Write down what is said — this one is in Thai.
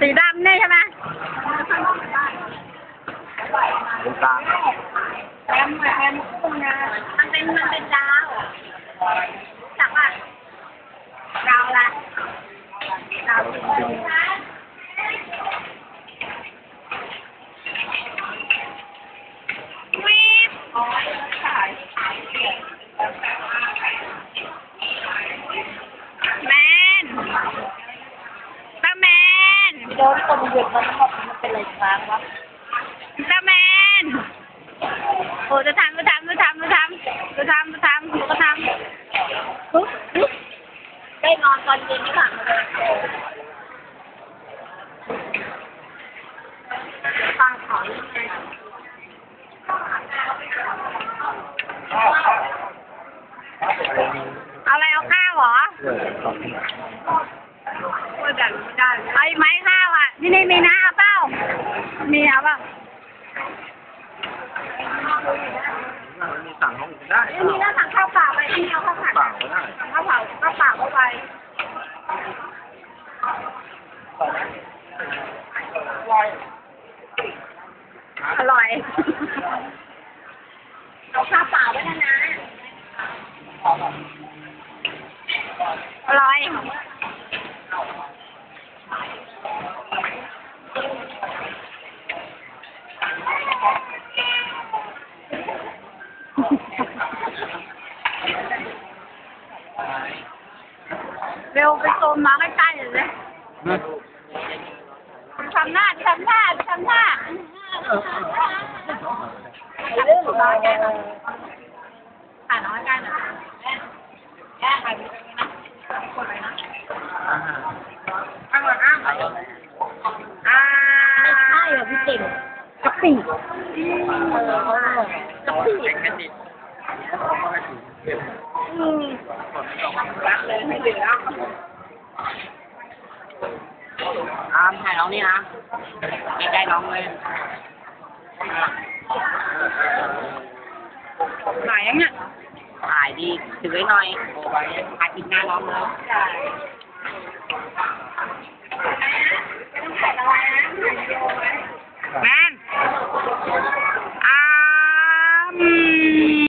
สีดำนี่ใช่ไหมตรงกลางแอมแอมคุณนะมันเป็นมันเป็นดาวจักอะดาวละดาววีบอ๋อใช่แมนตาแม นโดนคนเหยียบมันบอกมันเป็นอะไรค้างวะตาแมนโอ้จะทำจะทำจะทำจะทำจะทำจะทำจะทำปุ๊บปุ๊บได้นอนตอนเย็นนี่หลังมันฟังของเอาอะไรเอาข้าวเหรอไม่แบ่งไม่ได้เอาอีกไหม นี่นี่มีนะเอาเปล่ามีเอาเปล่ามันมีสั่งห้องอื่นได้อันนี้ถ้าสั่งข้าวเปล่าไปที่เอาข้าวผัดเปล่าก็ได้สั่งข้าวเปล่าข้าวเปล่าเข้าไปอร่อยเอาข้าวเปล่าไว้นะนะ อร่อย เร็วไปโซนมาใกล้ๆเลยนะทำหน้าทำหน้าทำหน้าเรื่องของเราแกนะถ่ายน้อยใกล้หน่อยแกถ่ไปตรงนี้นะกดเลยนะข้างหลังอ้างอ่าไม่ใช่เหรอพี่เก่ง กะปิกะปิอืมรักเลยไม่เหลืออามถ่ายน้องนี่นะใกล้ๆน้องเลยหายยังเนี่ยถ่ายดีถือไว้หน่อยถ่ายปิดหน้าน้องเลยใช่